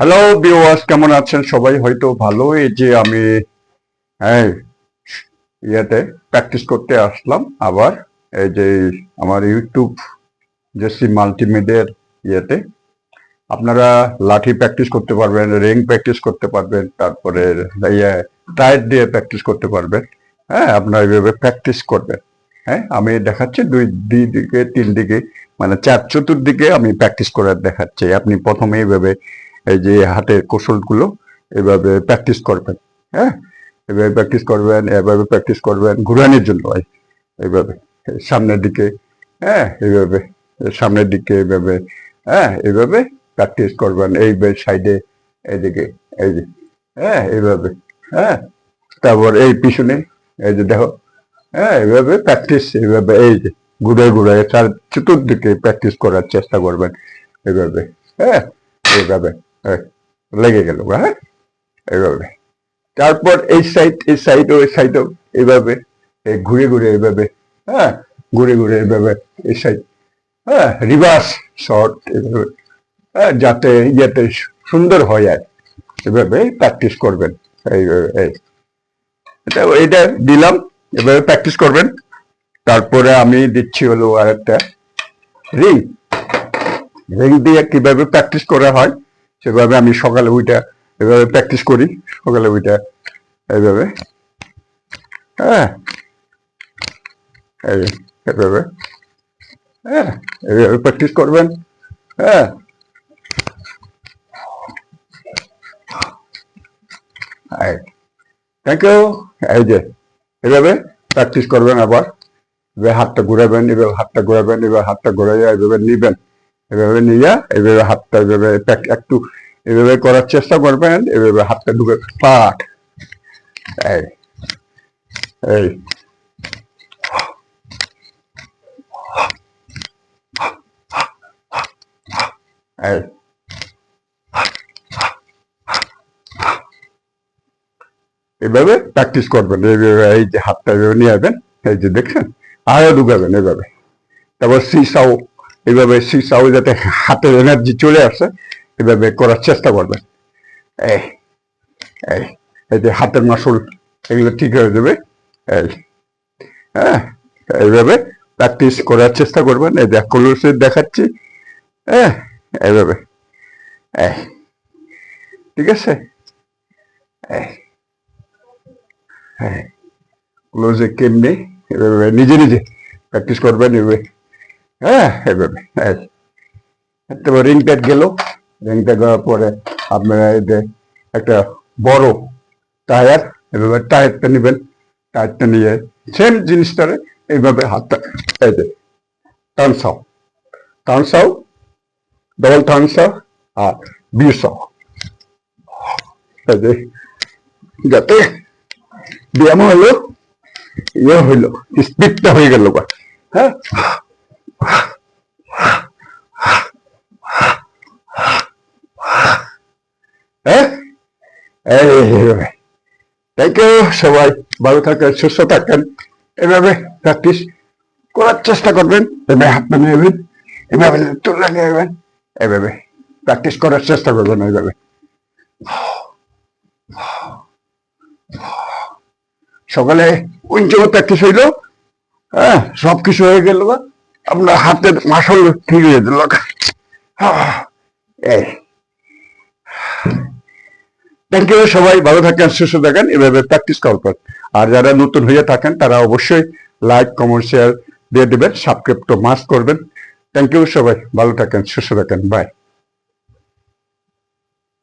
Hello viewers কেমন আছেন? সবাই হয়তো ভালো এই যে আমি ইয়েতে প্র্যাকটিস করতে আসলাম আবার, এই যে আমার ইউটিউব জেসি মাল্টিমিডিয়ার ইয়েতে। আপনারা লাঠি প্র্যাকটিস করতে পারবেন রিং প্র্যাকটিস করতে পারবেন, তারপরে ইয়ে টায়ার দিয়ে প্র্যাকটিস করতে পারবেন। হ্যাঁ আপনারা এইভাবে প্র্যাকটিস করবেন। হ্যাঁ আমি দেখাচ্ছি দুই দুই দিকে, তিন দিকে মানে চার চতুর্দিকে আমি প্র্যাকটিস করে দেখাচ্ছি। আপনি প্রথমে এইভাবে এই যে হাতের কৌশলগুলো এভাবে প্র্যাকটিস করবেন হ্যাঁ? এভাবে প্র্যাকটিস করবেন এভাবে প্র্যাকটিস করবেন ঘুরানোর জন্য এই- এইভাবে সামনের দিকে হ্যাঁ? এইভাবে সামনের দিকে এইভাবে হ্যাঁ? এইভাবে প্র্যাকটিস করবেন এই সাইডে এইদিকে এই যে হ্যাঁ? এইভাবে হ্যাঁ? তারপর এই পিছনে এই যে দেখো হ্যাঁ? এইভাবে প্র্যাকটিস এইভাবে এই যে ঘুরে ঘুরে চার চতুর্দিকে প্র্যাকটিস করার চেষ্টা করবেন এইভাবে হ্যাঁ? এইভাবে এই, লেগে গেল হ্যাঁ? এইভাবে। তারপর এই সাইড এই সাইড ওই সাইডও এইভাবে, এই ঘুরে ঘুরে এইভাবে হ্যাঁ? ঘুরে ঘুরে এইভাবে এই সাইড হ্যাঁ? রিভার্স শর্ট এইভাবে হ্যাঁ? যাতে ইয়েতে সুন্দর হয় আর এভাবে প্র্যাকটিস করবেন এইভাবে এই। এটা এটা দিলাম এভাবে প্র্যাকটিস করবেন। তারপরে আমি দিচ্ছি হলো আর একটা রিং রিং দিয়ে কীভাবে প্র্যাকটিস করা হয়? সেভাবে আমি সকালে ওইটা এভাবে প্র্যাকটিস করি, সকালে উইটা এইভাবে হ্যাঁ হ্যাঁ এইভাবে প্র্যাকটিস করবেন। হ্যাঁ। থ্যাংক ইউ এই যে, এভাবে প্র্যাকটিস করবেন আবার। এভাবে হাতটা ঘুরাবেন, এভাবে হাতটা ঘুরাবেন এবার হাতটা ঘুরাইয়া এভাবে নিবেন। এভাবে নিয়ে এভাবে হাতটা এভাবে একটু এভাবে করার চেষ্টা করবেন, এভাবে হাতটা ঢুকে এই এই। এই। এভাবে প্র্যাকটিস করবেন এইভাবে এই যে হাতটা এভাবে নিয়ে যাবেন এই যে দেখছেন, আরও ঢুকাবেন এভাবে। তারপর সিসাও এভাবে সিসাও যাতে হাতের এনার্জি চলে আসে, এভাবে করার চেষ্টা করবেন এই এই এই যে হাতের মাসুল এগুলো ঠিক হয়ে যাবে। এই হ্যাঁ এইভাবে প্র্যাকটিস করার চেষ্টা করবেন। এই দেখ কলসে দেখাচ্ছি। হ্যাঁ এইভাবে। এই, ঠিক আছে? হ্যাঁ ক্লোজে কেমনি? এভাবে নিজে নিজে প্র্যাকটিস করবেন, এভাবে হ্যাঁ এভাবে তারপর রিং প্যাড গেল রিং প্যাড দেওয়ার পরে আপনারা এই একটা বড় টায়ার এভাবে টায়ারটা নেবেন টায়ারটা নিয়ে সেম জিনিসটারে এইভাবে হাতটা যে টানসাও টানসাও ডবল টানসাও আর এই যে, যাতে ব্যায়াম হলো ইয়ে হইল স্পিডটা হয়ে গেল হ্যাঁ? থ্যাংক ইউ সবাই। ভালো থাকেন, সুস্থ থাকেন। এভাবে প্র্যাকটিস করার চেষ্টা করবেন, এভাবে হাত নামিয়ে নেবেন, এভাবে তুলে নেবেন, এভাবে প্র্যাকটিস করার চেষ্টা করবেন এইভাবে সকালে উঞ্চে প্র্যাকটিস হইল হ্যাঁ সব কিছু হয়ে গেল আপনার হাতের মাসল ঠিক হয়ে যেত থ্যাংক ইউ সবাই, ভালো থাকেন, সুস্থ থাকেন, এভাবে প্র্যাকটিস করবেন আর যারা নতুন হয়ে থাকেন, তারা অবশ্যই লাইক কমেন্ট শেয়ার দিয়ে দেবেন সাবস্ক্রাইব তো করবেন। থ্যাংক ইউ সবাই, ভালো থাকেন, সুস্থ থাকেন বাই